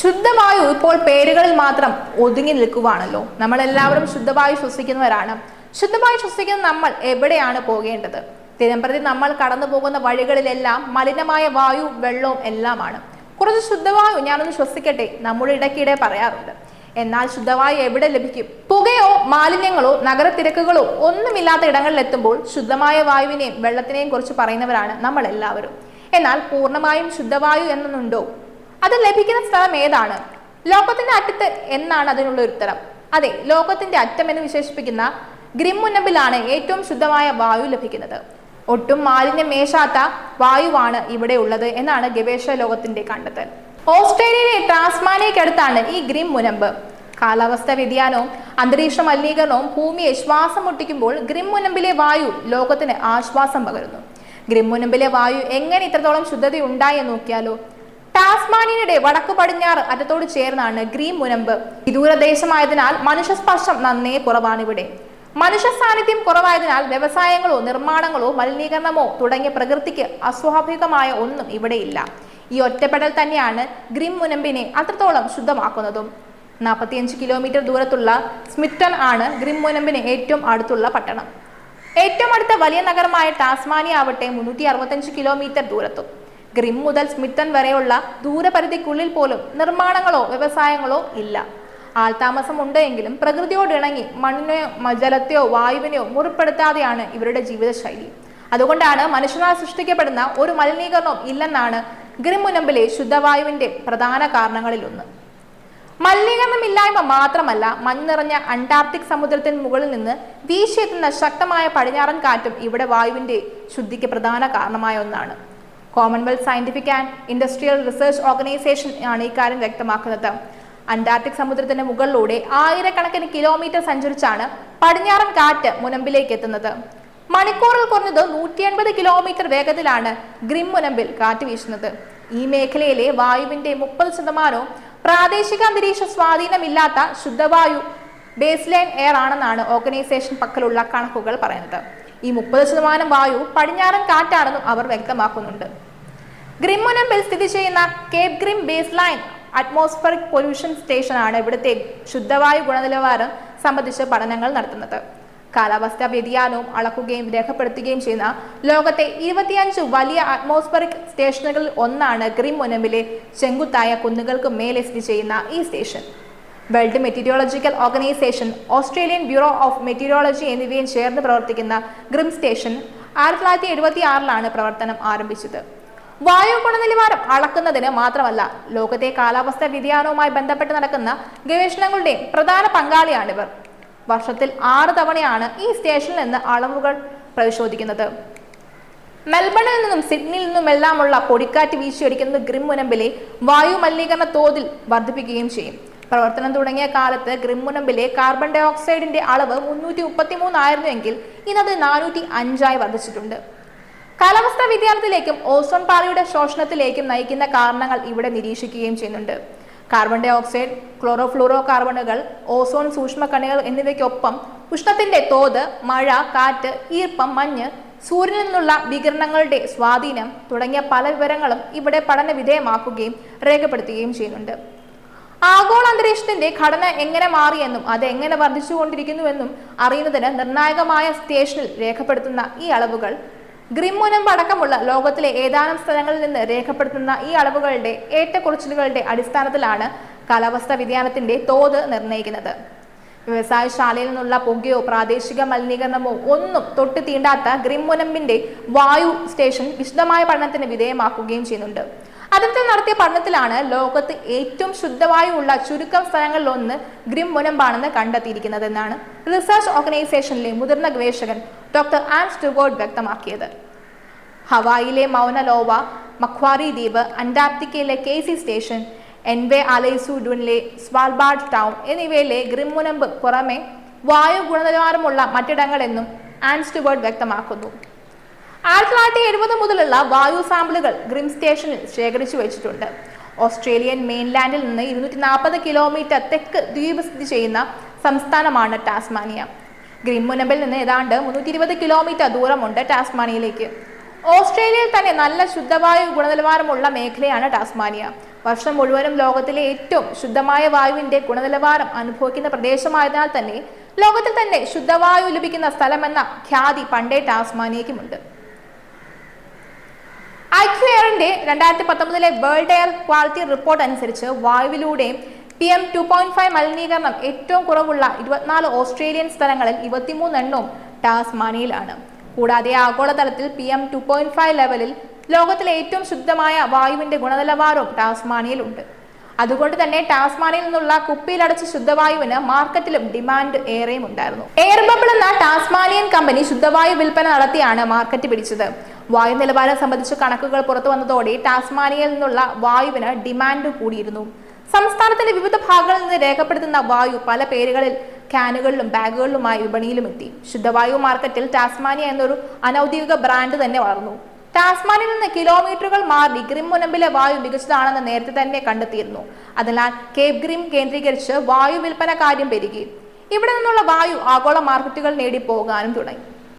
ശുദ്ധവായു ഇപ്പോൾ പേരുകളിൽ മാത്രം ഒതുങ്ങി നിൽക്കുവാണല്ലോ. നമ്മൾ എല്ലാവരും ശുദ്ധവായു ശ്വസിക്കുന്നവരാണ്. ശുദ്ധമായി ശ്വസിക്കുന്ന നമ്മൾ എവിടെയാണ് പോകേണ്ടത്? ദിനംപ്രതി നമ്മൾ കടന്നു പോകുന്ന വഴികളിലെല്ലാം മലിനമായ വായു വെള്ളവും എല്ലാമാണ്. കുറച്ച് ശുദ്ധവായു ഞാനൊന്ന് ശ്വസിക്കട്ടെ നമ്മുടെ ഇടയ്ക്കിടെ പറയാറുണ്ട്. എന്നാൽ ശുദ്ധവായു എവിടെ ലഭിക്കും? പുകയോ മാലിന്യങ്ങളോ നഗരത്തിരക്കുകളോ ഒന്നുമില്ലാത്ത ഇടങ്ങളിൽ എത്തുമ്പോൾ ശുദ്ധമായ വായുവിനെയും വെള്ളത്തിനെയും കുറിച്ച് പറയുന്നവരാണ് നമ്മൾ എല്ലാവരും എന്നാൽ പൂർണമായും ശുദ്ധവായു എന്നൊന്നുണ്ടോ? അത് ലഭിക്കുന്ന സ്ഥലം ഏതാണ്? ലോകത്തിന്റെ അറ്റത്ത് എന്നാണ് അതിനുള്ള ഉത്തരം. അതെ ലോകത്തിന്റെ അറ്റം എന്ന് വിശേഷിപ്പിക്കുന്ന ഗ്രിമുന്നബിലാണ് ഏറ്റവും ശുദ്ധമായ വായു ലഭിക്കുന്നത്. ഒട്ടും മാലിന്യം മേശാത്ത വായുവാണ് ഇവിടെ ഉള്ളത് എന്നാണ് ഗവേഷണ ലോകത്തിന്റെ കണ്ടെത്തൽ. ഓസ്ട്രേലിയയിലെ ടാസ്മാനിയക്കടുത്താണ് ഈ ഗ്രിം മുനമ്പ് കാലാവസ്ഥ വ്യതിയാനവും അന്തരീക്ഷ മലിനീകരണവും ഭൂമിയെ ശ്വാസം മുട്ടിക്കുമ്പോൾ ഗ്രിം മുനമ്പിലെ വായു ലോകത്തിന് ആശ്വാസം പകരുന്നു. ഗ്രിം മുനമ്പിലെ വായു എങ്ങനെ ഇത്രത്തോളം ശുദ്ധതയുണ്ടായി നോക്കിയാലോ? ടാസ്മാനിയയുടെ വടക്കു പടിഞ്ഞാറ് അറ്റത്തോട് ചേർന്നാണ് ഗ്രീൻ മുനമ്പ്. വിദൂരദേശമായതിനാൽ മനുഷ്യസ്പർശം നന്നേ കുറവാണ് ഇവിടെ മനുഷ്യ സാന്നിധ്യം കുറവായതിനാൽ വ്യവസായങ്ങളോ നിർമ്മാണങ്ങളോ മലിനീകരണമോ തുടങ്ങിയ പ്രകൃതിക്ക് അസ്വാഭാവികമായ ഒന്നും ഇവിടെയില്ല. ഈ ഒറ്റപ്പെടൽ തന്നെയാണ് ഗ്രിം മുനമ്പിനെ അത്രത്തോളം ശുദ്ധമാക്കുന്നതും. നാൽപ്പത്തിയഞ്ച് കിലോമീറ്റർ ദൂരത്തുള്ള സ്മിറ്റൺ ആണ് ഗ്രിം മുനമ്പിന് ഏറ്റവും അടുത്തുള്ള പട്ടണം. ഏറ്റവും അടുത്ത വലിയ നഗരമായ ടാസ്മാനിയ ആവട്ടെ മുന്നൂറ്റി അറുപത്തഞ്ച് കിലോമീറ്റർ ദൂരത്തും. ഗ്രിം മുതൽ സ്മിത്തൻ വരെയുള്ള ദൂരപരിധിക്കുള്ളിൽ പോലും നിർമ്മാണങ്ങളോ വ്യവസായങ്ങളോ ഇല്ല. ആൾതാമസം പ്രകൃതിയോട് ഇണങ്ങി മണ്ണിനെയോ ജലത്തെയോ വായുവിനെയോ മുറിപ്പെടുത്താതെയാണ് ഇവരുടെ ജീവിതശൈലി. അതുകൊണ്ടാണ് മനുഷ്യനാൽ സൃഷ്ടിക്കപ്പെടുന്ന ഒരു മലിനീകരണവും ഇല്ലെന്നാണ് ഗ്രിമുനമ്പിലെ ശുദ്ധവായുവിന്റെ പ്രധാന കാരണങ്ങളിലൊന്ന് മലിനീകരണമില്ലായ്മ മാത്രമല്ല മഞ്ഞ് നിറഞ്ഞ അന്റാർട്ടിക് സമുദ്രത്തിന് മുകളിൽ നിന്ന് വീശിയെത്തുന്ന ശക്തമായ പടിഞ്ഞാറൻ കാറ്റും ഇവിടെ വായുവിന്റെ ശുദ്ധിക്ക് പ്രധാന കാരണമായ ഒന്നാണ്. Commonwealth Scientific and Industrial Research Organisation ആണ് ഇക്കാര്യം വ്യക്തമാക്കുന്നത്. അന്റാർട്ടിക് സമുദ്രത്തിന്റെ മുകളിലൂടെ ആയിരക്കണക്കിന് കിലോമീറ്റർ സഞ്ചരിച്ചാണ് പടിഞ്ഞാറൻ കാറ്റ് മുനമ്പിലേക്ക് എത്തുന്നത്. മണിക്കൂറിൽ കുറഞ്ഞത് നൂറ്റി എൺപത് കിലോമീറ്റർ വേഗത്തിലാണ് ഗ്രിം മുനമ്പിൽ കാറ്റ് വീശുന്നത്. ഈ മേഖലയിലെ വായുവിന്റെ മുപ്പത് ശതമാനവും പ്രാദേശിക അന്തരീക്ഷ സ്വാധീനമില്ലാത്ത ശുദ്ധവായു ബേസ്ലൈൻ എയർ ആണെന്നാണ് ഓർഗനൈസേഷൻ പക്കലുള്ള കണക്കുകൾ പറയുന്നത്. ഈ മുപ്പത് ശതമാനം വായു പടിഞ്ഞാറൻ കാറ്റാണെന്നും അവർ വ്യക്തമാക്കുന്നുണ്ട്. ഗ്രിമുനമ്പിൽ സ്ഥിതി ചെയ്യുന്ന Cape Grim Baseline Atmospheric Pollution സ്റ്റേഷനാണ് ഇവിടുത്തെ ശുദ്ധവായു ഗുണനിലവാരം സംബന്ധിച്ച് പഠനങ്ങൾ നടത്തുന്നത്. കാലാവസ്ഥാ വ്യതിയാനവും അളക്കുകയും രേഖപ്പെടുത്തുകയും ചെയ്യുന്ന ലോകത്തെ ഇരുപത്തിയഞ്ച് വലിയ അറ്റ്മോസ്ഫറിക് സ്റ്റേഷനുകളിൽ ഒന്നാണ് ഗ്രിം മുനമ്പിലെ ചെങ്കുത്തായ കുന്നുകൾക്ക് മേലെ സ്ഥിതി ചെയ്യുന്ന ഈ station. World Meteorological Organisation Australian Bureau of Meteorology എന്നിവയും ചേർന്ന് പ്രവർത്തിക്കുന്ന ഗ്രിം സ്റ്റേഷൻ ആയിരത്തി തൊള്ളായിരത്തി എഴുപത്തി ആറിലാണ് പ്രവർത്തനം ആരംഭിച്ചത്. വായു ഗുണനിലവാരം അളക്കുന്നതിന് മാത്രമല്ല ലോകത്തെ കാലാവസ്ഥാ വ്യതിയാനവുമായി ബന്ധപ്പെട്ട് നടക്കുന്ന ഗവേഷണങ്ങളുടെ പ്രധാന പങ്കാളിയാണിവർ. വർഷത്തിൽ ആറ് തവണയാണ് ഈ സ്റ്റേഷനിൽ നിന്ന് അളവുകൾ പരിശോധിക്കുന്നത്. മെൽബണിൽ നിന്നും സിഡ്നിയിൽ നിന്നുമെല്ലാമുള്ള പൊടിക്കാറ്റ് വീശിയടിക്കുന്നത് ഗ്രിം മുനമ്പിലെ വായു മലിനീകരണ തോതിൽ വർദ്ധിപ്പിക്കുകയും ചെയ്യും. പ്രവർത്തനം തുടങ്ങിയ കാലത്ത് ഗ്രിമുനമ്പിലെ കാർബൺ ഡൈ ഓക്സൈഡിന്റെ അളവ് മുന്നൂറ്റി മുപ്പത്തി മൂന്നായിരുന്നുവെങ്കിൽ ഇന്നത് നാനൂറ്റി അഞ്ചായി വർദ്ധിച്ചിട്ടുണ്ട്. കാലാവസ്ഥാ വ്യതിയാനത്തിലേക്കും ഓസോൺ പാളിയുടെ ശോഷണത്തിലേക്കും നയിക്കുന്ന കാരണങ്ങൾ ഇവിടെ നിരീക്ഷിക്കുകയും ചെയ്യുന്നുണ്ട്. കാർബൺ ഡൈ ഓക്സൈഡ് ക്ലോറോഫ്ലൂറോ കാർബണുകൾ ഓസോൺ സൂക്ഷ്മകണികൾ എന്നിവയ്ക്കൊപ്പം ഉഷ്ണത്തിന്റെ തോത് മഴ കാറ്റ് ഈർപ്പം മഞ്ഞ് സൂര്യനിൽ നിന്നുള്ള വികിരണങ്ങളുടെ സ്വാധീനം തുടങ്ങിയ പല വിവരങ്ങളും ഇവിടെ പഠന വിധേയമാക്കുകയും രേഖപ്പെടുത്തുകയും ചെയ്യുന്നുണ്ട്. ആഗോള അന്തരീക്ഷത്തിന്റെ ഘടന എങ്ങനെ മാറിയെന്നും അത് എങ്ങനെ വർദ്ധിച്ചുകൊണ്ടിരിക്കുന്നുവെന്നും അറിയുന്നതിന് നിർണായകമായ സ്റ്റേഷനിൽ രേഖപ്പെടുത്തുന്ന ഈ അളവുകൾ ഗ്രിമുനമ്പ് അടക്കമുള്ള ലോകത്തിലെ ഏതാനും സ്ഥലങ്ങളിൽ നിന്ന് രേഖപ്പെടുത്തുന്ന ഈ അളവുകളുടെ ഏറ്റക്കുറച്ചിലുകളുടെ അടിസ്ഥാനത്തിലാണ് കാലാവസ്ഥാ വ്യതിയാനത്തിന്റെ തോത് നിർണയിക്കുന്നത്. വ്യവസായശാലയിൽ നിന്നുള്ള പുകയോ പ്രാദേശിക മലിനീകരണമോ ഒന്നും തൊട്ട് തീണ്ടാത്ത ഗ്രിമുനമ്പിന്റെ വായു സ്റ്റേഷൻ വിശദമായ പഠനത്തിന് വിധേയമാക്കുകയും ചെയ്യുന്നുണ്ട്. അതിർത്തിൽ നടത്തിയ പഠനത്തിലാണ് ലോകത്ത് ഏറ്റവും ശുദ്ധവായു ഉള്ള ചുരുക്കം സ്ഥലങ്ങളിലൊന്ന് ഗ്രിം മുനമ്പാണെന്ന് കണ്ടെത്തിയിരിക്കുന്നതെന്നാണ് റിസർച്ച് ഓർഗനൈസേഷനിലെ മുതിർന്ന ഗവേഷകൻ ഡോക്ടർ ആൻ സ്റ്റുഗോഡ് വ്യക്തമാക്കിയത്. ഹവായിലെ മൗനലോവ മഖ്വാറി ദ്വീപ് അന്റാർട്ടിക്കയിലെ കെ സി സ്റ്റേഷൻ എൻവെ അലൈസുഡുനിലെ സ്വാൽബാർഡ് ടൗൺ എന്നിവയിലെ ഗ്രിമുനമ്പ് പുറമെ വായു ഗുണനിലവാരമുള്ള മറ്റിടങ്ങളെന്നും ആൻ സ്റ്റുബേർഡ് വ്യക്തമാക്കുന്നു. ആയിരത്തി തൊള്ളായിരത്തി എഴുപത് മുതലുള്ള വായു സാമ്പിളുകൾ ഗ്രിം സ്റ്റേഷനിൽ ശേഖരിച്ചു വെച്ചിട്ടുണ്ട്. ഓസ്ട്രേലിയൻ മെയിൻലാൻഡിൽ നിന്ന് ഇരുന്നൂറ്റി നാൽപ്പത് കിലോമീറ്റർ തെക്ക് ദ്വീപ് സ്ഥിതി ചെയ്യുന്ന സംസ്ഥാനമാണ് ടാസ്മാനിയ. ഗ്രിം മുനമ്പിൽ നിന്ന് ഏതാണ്ട് മുന്നൂറ്റി ഇരുപത് കിലോമീറ്റർ ദൂരമുണ്ട് ടാസ്മാനിയയിലേക്ക്. ഓസ്ട്രേലിയയിൽ തന്നെ നല്ല ശുദ്ധവായു ഗുണനിലവാരമുള്ള മേഖലയാണ് ടാസ്മാനിയ. വർഷം മുഴുവനും ലോകത്തിലെ ഏറ്റവും ശുദ്ധമായ വായുവിന്റെ ഗുണനിലവാരം അനുഭവിക്കുന്ന പ്രദേശമായതിനാൽ തന്നെ ലോകത്തിൽ തന്നെ ശുദ്ധവായു ലഭിക്കുന്ന സ്ഥലമെന്ന ഖ്യാതി പണ്ടേ ടാസ്മാനിയയ്ക്കുമുണ്ട്. എയറിന്റെ രണ്ടായിരത്തി പത്തൊമ്പതിലെ വേൾഡ് എയർ ക്വാളിറ്റി റിപ്പോർട്ട് അനുസരിച്ച് വായുവിലൂടെയും P M two point five മലിനീകരണം ഏറ്റവും കുറവുള്ള ഇരുപത്തിനാല് ഓസ്ട്രേലിയൻ സ്ഥലങ്ങളിൽ ഇരുപത്തിമൂന്നെണ്ണവും ടാസ്മാനിയിലാണ് കൂടാതെ ആഗോളതലത്തിൽ P M two point five ലെവലിൽ ലോകത്തിലെ ഏറ്റവും ശുദ്ധമായ വായുവിന്റെ ഗുണനിലവാരവും ടാസ്മാനിയിലുണ്ട് അതുകൊണ്ട് തന്നെ ടാസ്മാനിയിൽ നിന്നുള്ള കുപ്പിയിലടച്ച ശുദ്ധവായുവിന് മാർക്കറ്റിലും ഡിമാൻഡ് ഏറെയും ഉണ്ടായിരുന്നു എയർ ബബിൾ എന്ന ടാസ്മാനിയൻ കമ്പനി ശുദ്ധവായു വിൽപ്പന നടത്തിയാണ് മാർക്കറ്റ് പിടിച്ചത്. വായു നിലവാരം സംബന്ധിച്ച കണക്കുകൾ പുറത്തു വന്നതോടെ ടാസ്മാനിയയിൽ നിന്നുള്ള വായുവിന് ഡിമാൻഡ് കൂടിയിരുന്നു. സംസ്ഥാനത്തിന്റെ വിവിധ ഭാഗങ്ങളിൽ നിന്ന് രേഖപ്പെടുത്തുന്ന വായു പല പേരുകളിൽ ക്യാനുകളിലും ബാഗുകളിലുമായി വിപണിയിലും എത്തി ശുദ്ധവായു മാർക്കറ്റിൽ ടാസ്മാനിയ എന്നൊരു അനൌദ്യോഗിക ബ്രാൻഡ് തന്നെ വളർന്നു. ടാസ്മാനിൽ നിന്ന് കിലോമീറ്ററുകൾ മാറി ഗ്രിം മുനമ്പിലെ വായു മികച്ചതാണെന്ന് നേരത്തെ തന്നെ കണ്ടെത്തിയിരുന്നു. അതിനാൽ കേപ്പ് ഗ്രിം കേന്ദ്രീകരിച്ച് വായു വിൽപ്പന കാര്യം പെരുകി. ഇവിടെ നിന്നുള്ള വായു ആഗോള മാർക്കറ്റുകൾ നേടി പോകാനും തുടങ്ങി.